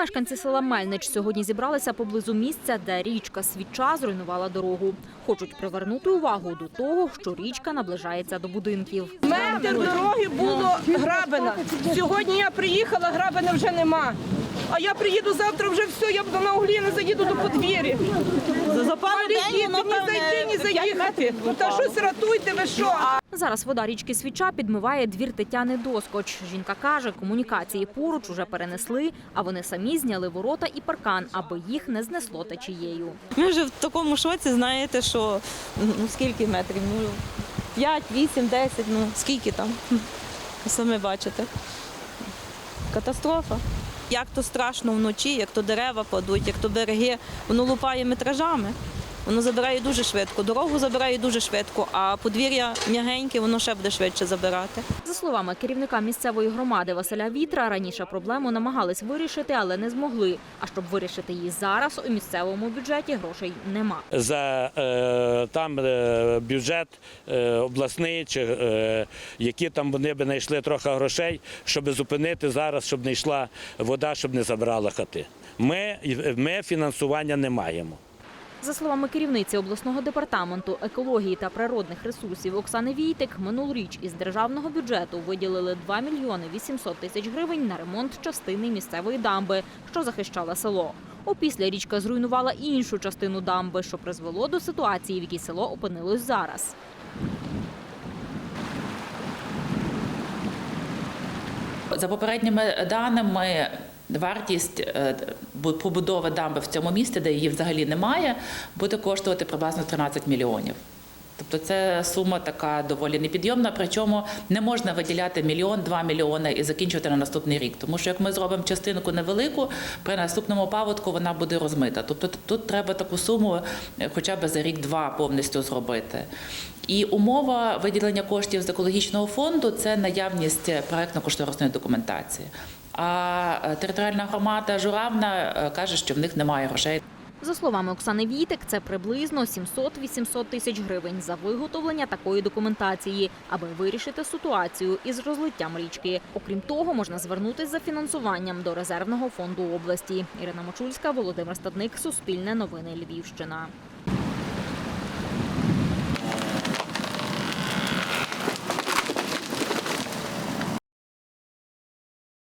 Мешканці села Мельнич сьогодні зібралися поблизу місця, де річка Свіча зруйнувала дорогу. Хочуть привернути увагу до того, що річка наближається до будинків. Метр дороги було грабена. Сьогодні я приїхала, грабена вже нема. А я приїду завтра, вже все, я буду на углі, не заїду до подвір'я. За пару Малі день діти, ні зайти, ні заїхати. Та щось рятуйте, ви що? Зараз вода річки Свіча підмиває двір Тетяни Доскоч. Жінка каже, комунікації поруч уже перенесли, а вони самі зняли ворота і паркан, аби їх не знесло течією. Ми вже в такому шоці, знаєте, що ну скільки метрів? Ну 5, 8, 10, ну скільки там? Ви Самі бачите. Катастрофа. Як то страшно вночі, як то дерева падуть, як то береги, воно лупає метражами. Воно забирає дуже швидко. Дорогу забирає дуже швидко, а подвір'я м'ягеньке, воно ще буде швидше забирати. За словами керівника місцевої громади Василя Вітра, раніше проблему намагались вирішити, але не змогли. А щоб вирішити її зараз, у місцевому бюджеті грошей нема. за е, там е, бюджет е, обласний, чи е, які там вони би знайшли трохи грошей, щоб зупинити зараз, щоб не йшла вода, щоб не забрала хати. Ми, ми фінансування не маємо. За словами керівниці обласного департаменту екології та природних ресурсів Оксани Війтик, минулоріч із державного бюджету виділили 2 мільйони 800 тисяч гривень на ремонт частини місцевої дамби, що захищала село. Опісля річка зруйнувала іншу частину дамби, що призвело до ситуації, в якій село опинилось зараз. За попередніми даними, вартість е, побудови дамби в цьому місті, де її взагалі немає, буде коштувати приблизно 13 мільйонів. Тобто це сума така доволі непідйомна, причому не можна виділяти мільйон, два мільйони і закінчувати на наступний рік. Тому що як ми зробимо частинку невелику, при наступному паводку вона буде розмита. Тобто тут треба таку суму е, хоча б за рік-два повністю зробити. І умова виділення коштів з екологічного фонду це наявність проектно-кошторисної документації. А е, територіальна громада Журавна е, каже, що в них немає грошей За словами Оксани Вітик, це приблизно 700-800 тисяч гривень за виготовлення такої документації, аби вирішити ситуацію із розлиттям річки. Окрім того, можна звернутися за фінансуванням до резервного фонду області. Ірина Мочульська, Володимир Стадник, Суспільне новини Львівщина.